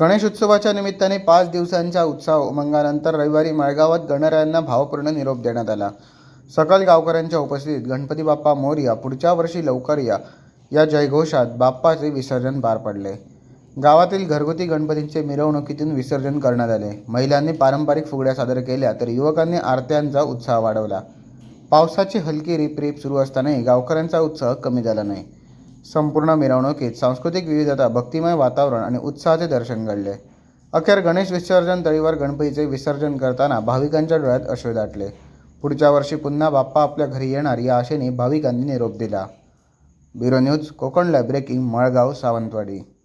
गणेश उत्सवाच्या निमित्ताने पाच दिवसांच्या उत्साह उमंगानंतर रविवारी मळगावात गणरायांना भावपूर्ण निरोप देण्यात आला. सकल गावकऱ्यांच्या उपस्थितीत गणपती बाप्पा मोर्या पुढच्या वर्षी लवकर या. या जयघोषात बाप्पाचे विसर्जन पार पडले. गावातील घरगुती गणपतींचे मिरवणुकीतून विसर्जन करण्यात आले. महिलांनी पारंपरिक फुगड्या सादर केल्या तर युवकांनी आरत्यांचा उत्साह वाढवला. पावसाची हलकी रिपरिप सुरू असतानाही गावकऱ्यांचा उत्साह कमी झाला नाही. संपूर्ण मिरवणुकीत सांस्कृतिक विविधता भक्तिमय वातावरण आणि उत्साहाचे दर्शन घडले. अखेर गणेश विसर्जन तळीवर गणपतीचे विसर्जन करताना भाविकांच्या डोळ्यात अश्रू दाटले. पुढच्या वर्षी पुन्हा बाप्पा आपल्या घरी येणार या आशेने भाविकांनी निरोप दिला. ब्युरो न्यूज कोकण लॅब्रेकिंग मळगाव सावंतवाडी.